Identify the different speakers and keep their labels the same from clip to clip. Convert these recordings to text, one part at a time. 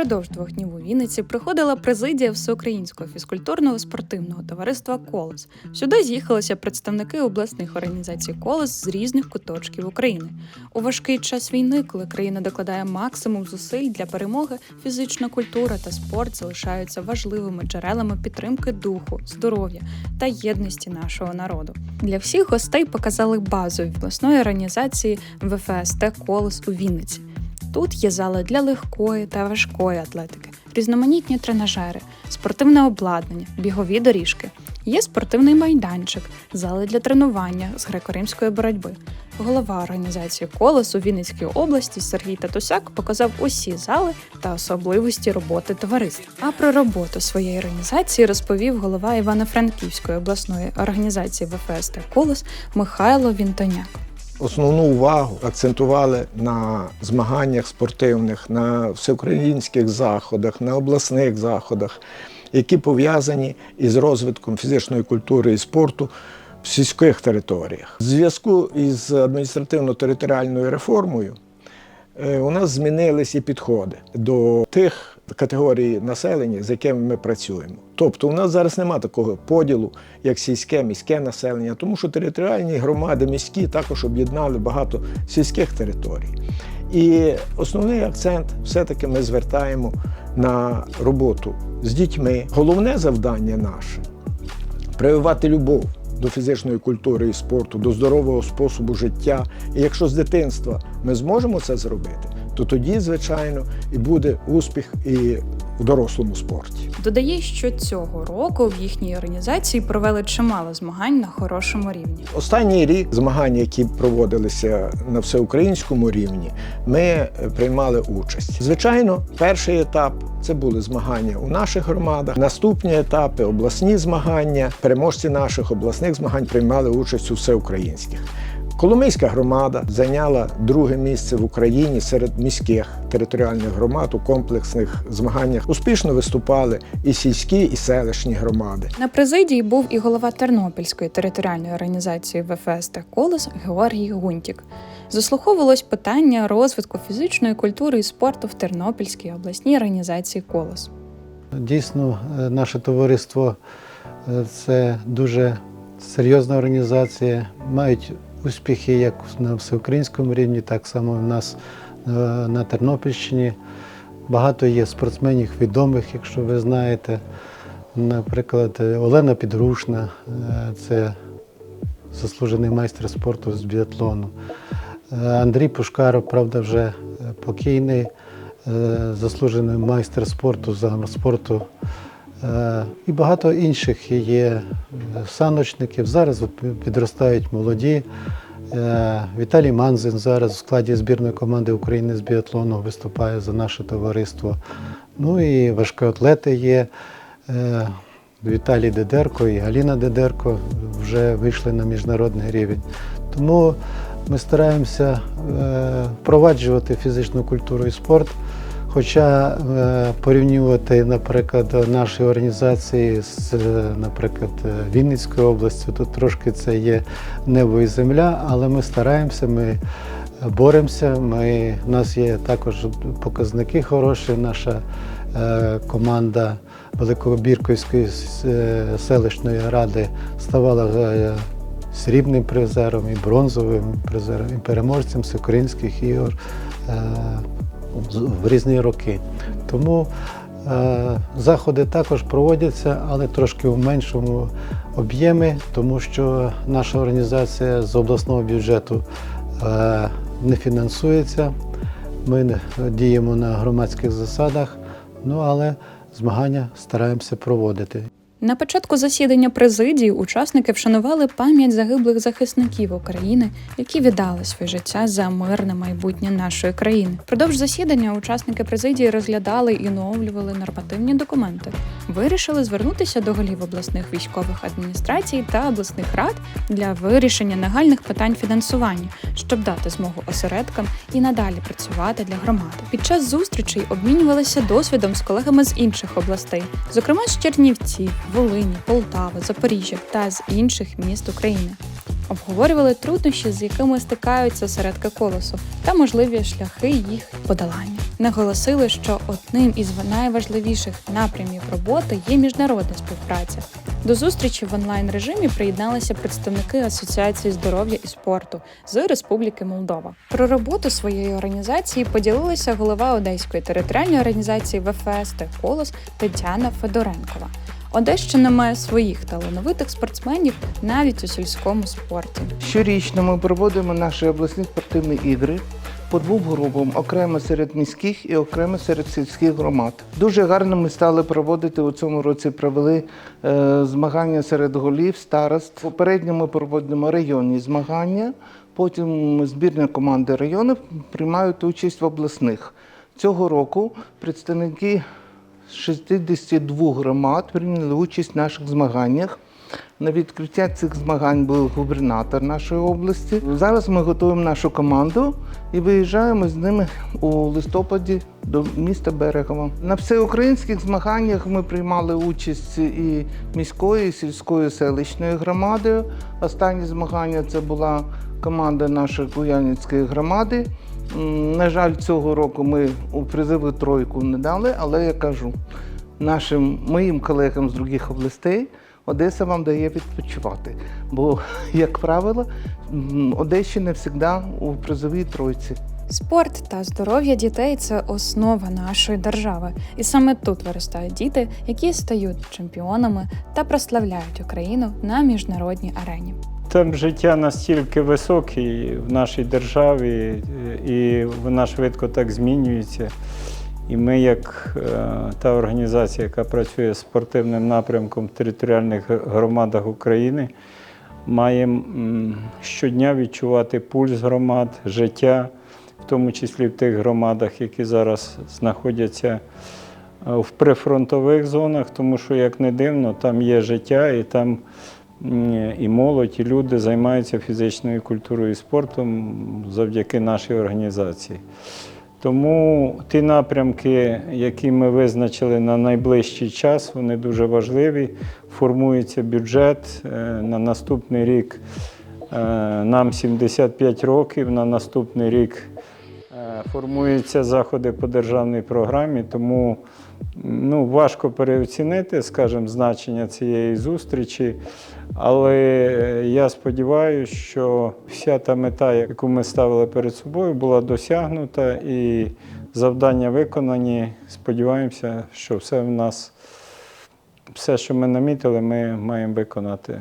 Speaker 1: Упродовж двох днів у Вінниці приходила президія Всеукраїнського фізкультурного спортивного товариства Колос. Сюди з'їхалися представники обласних організацій Колос з різних куточків України. У важкий час війни, коли країна докладає максимум зусиль для перемоги, фізична культура та спорт залишаються важливими джерелами підтримки духу, здоров'я та єдності нашого народу. Для всіх гостей показали базу обласної організації ВФСТ Колос у Вінниці. Тут є зали для легкої та важкої атлетики, різноманітні тренажери, спортивне обладнання, бігові доріжки. Є спортивний майданчик, зали для тренування з греко-римської боротьби. Голова організації Колос у Вінницькій області Сергій Татусяк показав усі зали та особливості роботи товариства. А про роботу своєї організації розповів голова Івано-Франківської обласної організації ВФС та Колос Михайло Вінтоняк.
Speaker 2: Основну увагу акцентували на змаганнях спортивних, на всеукраїнських заходах, на обласних заходах, які пов'язані із розвитком фізичної культури і спорту в сільських територіях. В зв'язку із адміністративно-територіальною реформою у нас змінились і підходи до тих категорій населення, з якими ми працюємо. Тобто, у нас зараз немає такого поділу, як сільське, міське населення, тому що територіальні громади міські також об'єднали багато сільських територій. І основний акцент все-таки ми звертаємо на роботу з дітьми. Головне завдання наше прививати любов до фізичної культури і спорту, до здорового способу життя. І якщо з дитинства ми зможемо це зробити, то тоді, звичайно, і буде успіх і в дорослому спорті.
Speaker 1: Додає, що цього року в їхній організації провели чимало змагань на хорошому рівні.
Speaker 2: Останній рік змагання, які проводилися на всеукраїнському рівні, ми е, приймали участь. Звичайно, перший етап це були змагання у наших громадах. Наступні етапи обласні змагання. Переможці наших обласних змагань приймали участь у всеукраїнських. Коломийська громада зайняла друге місце в Україні серед міських територіальних громад у комплексних змаганнях. Успішно виступали і сільські, і селищні громади.
Speaker 1: На президії був і голова Тернопільської територіальної організації ВФС та Колос Георгій Гунтік. Заслуховувалось питання розвитку фізичної культури і спорту в Тернопільській обласній організації Колос.
Speaker 3: Дійсно, е, наше товариство е, це дуже серйозна організація. Мають успіхи як на всеукраїнському рівні, так само в нас е, на Тернопільщині. Багато є спортсменів відомих, якщо ви знаєте. Наприклад, Олена Підрушна це заслужений майстер спорту з біатлону. Андрій Пушкаров, правда, вже покійний, заслужений майстер спорту з спорту. І багато інших є саночників. Зараз підростають молоді. Віталій Манзин зараз в складі збірної команди України з біатлону виступає за наше товариство. Ну і важкоатлети є. Віталій Дедерко і Галіна Дедерко вже вийшли на міжнародний рівень. Тому ми стараємося впроваджувати фізичну культуру і спорт. Хоча порівнювати, наприклад, наші організації з, наприклад, Вінницькою областю, то трошки це є небо і земля, але ми стараємося, ми боремося. Ми, У нас є також показники хороші. Наша команда Великобірківської селищної ради ставала срібним призером і бронзовим призером, і переможцем всеукраїнських ігор в різні роки. Тому е, заходи також проводяться, але трошки в меншому об'ємі, тому що наша організація з обласного бюджету е, не фінансується. Ми діємо на громадських засадах, ну але змагання стараємося проводити.
Speaker 1: На початку засідання президії учасники вшанували пам'ять загиблих захисників України, які віддали своє життя за мирне майбутнє нашої країни. Продовж засідання учасники президії розглядали і оновлювали нормативні документи. Вирішили звернутися до голів обласних військових адміністрацій та обласних рад для вирішення нагальних питань фінансування, щоб дати змогу осередкам і надалі працювати для громади. Під час зустрічей обмінювалися досвідом з колегами з інших областей, зокрема з Чернівців. Волині, Полтави, Запоріжжя та з інших міст України. Обговорювали труднощі, з якими стикаються середки колесу, та можливі шляхи їх подолання. Наголосили, що одним із найважливіших напрямів роботи є міжнародна співпраця. До зустрічі в онлайн режимі приєдналися представники Асоціації здоров'я і спорту з Республіки Молдова. Про роботу своєї організації поділилася голова Одеської територіальної організації ВФС та Колос Тетяна Федоренкова. Одещина має своїх талановитих спортсменів навіть у сільському спорті.
Speaker 4: Щорічно ми проводимо наші обласні спортивні ігри по двом групам, окремо серед міських і окремо серед сільських громад. Дуже гарно ми стали проводити у цьому році. Провели е, змагання серед голів, старост. Попередньо ми проводимо районні змагання. Потім збірні команди районів приймають участь в обласних. Цього року представники 62 громад прийняли участь в наших змаганнях. На відкриття цих змагань був губернатор нашої області. Зараз ми готуємо нашу команду і виїжджаємо з ними у листопаді до міста Берегова. На всеукраїнських змаганнях ми приймали участь і міської, і сільської селищної громади. Останні змагання це була команда нашої Куяльницької громади. На жаль, цього року ми у призову тройку не дали, але я кажу нашим моїм колегам з других областей. Одеса вам дає відпочивати. Бо, як правило, Одещина завжди у призовій тройці.
Speaker 1: Спорт та здоров'я дітей це основа нашої держави, і саме тут виростають діти, які стають чемпіонами та прославляють Україну на міжнародній арені.
Speaker 5: Темп життя настільки високий в нашій державі, е, і вона швидко так змінюється. І ми, як е, та організація, яка працює з спортивним напрямком в територіальних громадах України, маємо щодня відчувати пульс громад, життя, в тому числі в тих громадах, які зараз знаходяться е, в прифронтових зонах, тому що, як не дивно, там є життя і там і молодь, і люди займаються фізичною культурою і спортом завдяки нашій організації. Тому ті напрямки, які ми визначили на найближчий час, вони дуже важливі. Формується бюджет е, на наступний рік. е, Нам 75 років, на наступний рік формуються заходи по державній програмі, тому ну, важко переоцінити, скажімо, значення цієї зустрічі. Але я сподіваюся, що вся та мета, яку ми ставили перед собою, була досягнута і завдання виконані. Сподіваємося, що все в нас, все, що ми намітили, ми маємо виконати.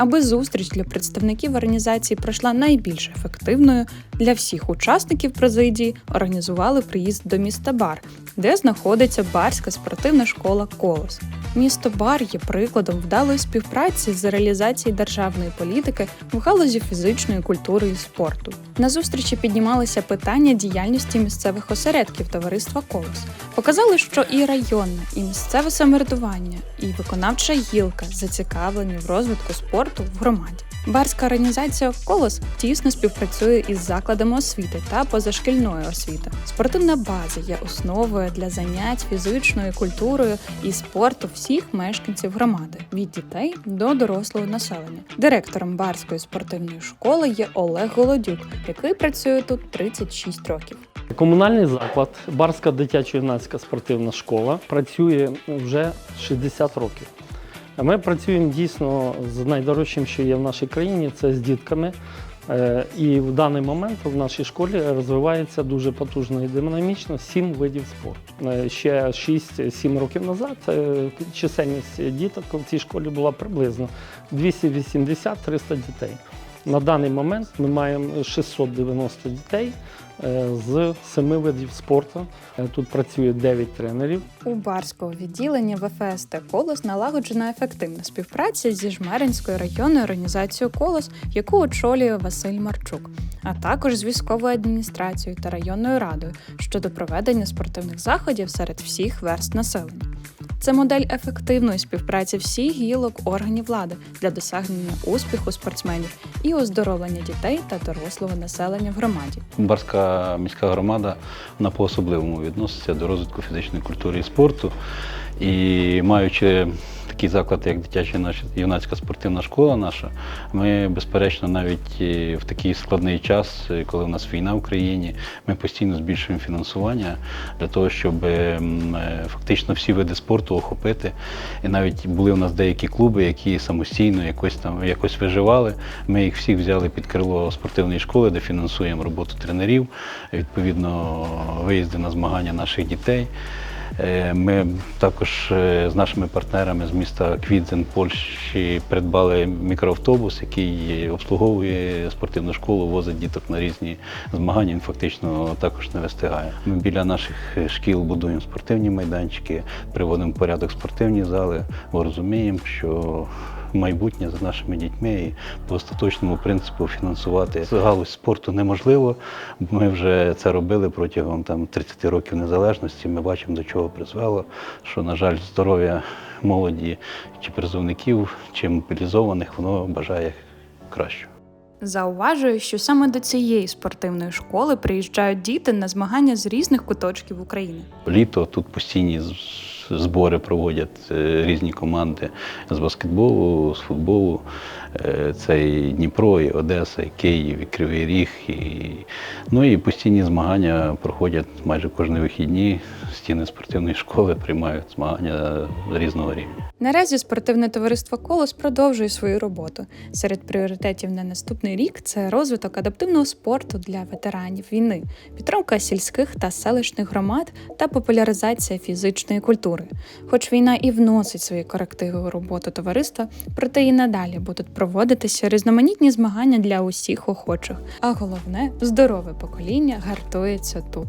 Speaker 1: Аби зустріч для представників організації пройшла найбільш ефективною для всіх учасників президії, організували приїзд до міста Бар, де знаходиться барська спортивна школа Колос. Місто Бар є прикладом вдалої співпраці з реалізації державної політики в галузі фізичної культури і спорту. На зустрічі піднімалися питання діяльності місцевих осередків товариства Колос. Показали, що і районне, і місцеве самоврядування, і виконавча гілка зацікавлені в розвитку спорту в громаді. Барська організація Колос тісно співпрацює із закладами освіти та позашкільної освіти. Спортивна база є основою для занять фізичною культурою і спорту всіх мешканців громади від дітей до дорослого населення. Директором барської спортивної школи є Олег Голодюк, який працює тут 36 років.
Speaker 6: Комунальний заклад, Барська дитячо-юнацька спортивна школа працює вже 60 років. Ми працюємо дійсно з найдорожчим, що є в нашій країні, це з дітками. Е, І в даний момент в нашій школі розвивається дуже потужно і динамічно сім видів спорту. Е, Ще 6-7 років назад е, чисельність діток в цій школі була приблизно 280-300 дітей. На даний момент ми маємо 690 дітей з семи видів спорту. Е, Тут працює 9 тренерів.
Speaker 1: У барського відділення ВФС та Колос налагоджена ефективна співпраця зі Жмеринською районною організацією Колос, яку очолює Василь Марчук, а також з військовою адміністрацією та районною радою щодо проведення спортивних заходів серед всіх верст населення. Це модель ефективної співпраці всіх гілок органів влади для досягнення успіху спортсменів і оздоровлення дітей та дорослого населення в громаді.
Speaker 7: Барська міська громада на по-особливому відноситься до розвитку фізичної культури і спорту. І маючи такий заклад, як дитяча наша юнацька спортивна школа наша, ми, безперечно, навіть е, в такий складний час, е, коли в нас війна в країні, ми постійно збільшуємо фінансування для того, щоб е, фактично всі види спорту охопити. І навіть були у нас деякі клуби, які самостійно якось там якось виживали. Ми їх всіх взяли під крило спортивної школи, де фінансуємо роботу тренерів, відповідно, виїзди на змагання наших дітей. Е, Ми також е, з нашими партнерами з міста Квідзен Польщі придбали мікроавтобус, який обслуговує спортивну школу, возить діток на різні змагання. Він фактично також не вистигає. Ми біля наших шкіл будуємо спортивні майданчики, приводимо в порядок спортивні зали, розуміємо, що майбутнє за нашими дітьми і по остаточному принципу фінансувати галузь спорту неможливо. Ми вже це робили протягом там 30 років незалежності. Ми бачимо, до чого призвело, що, на жаль, здоров'я молоді чи призовників, чи мобілізованих, воно бажає кращого.
Speaker 1: Зауважую, що саме до цієї спортивної школи приїжджають діти на змагання з різних куточків України.
Speaker 7: Літо тут постійні збори проводять е, різні команди з баскетболу, з футболу. Е, Це Дніпро, і Одеса, і Київ, і Кривий Ріг. І... Ну і постійні змагання проходять майже кожні вихідні. Стіни спортивної школи приймають змагання різного рівня.
Speaker 1: Наразі спортивне товариство Колос продовжує свою роботу. Серед пріоритетів на наступний рік це розвиток адаптивного спорту для ветеранів війни, підтримка сільських та селищних громад та популяризація фізичної культури. Хоч війна і вносить свої корективи у роботу товариства, проте і надалі будуть проводитися різноманітні змагання для усіх охочих. А головне здорове покоління гартується тут.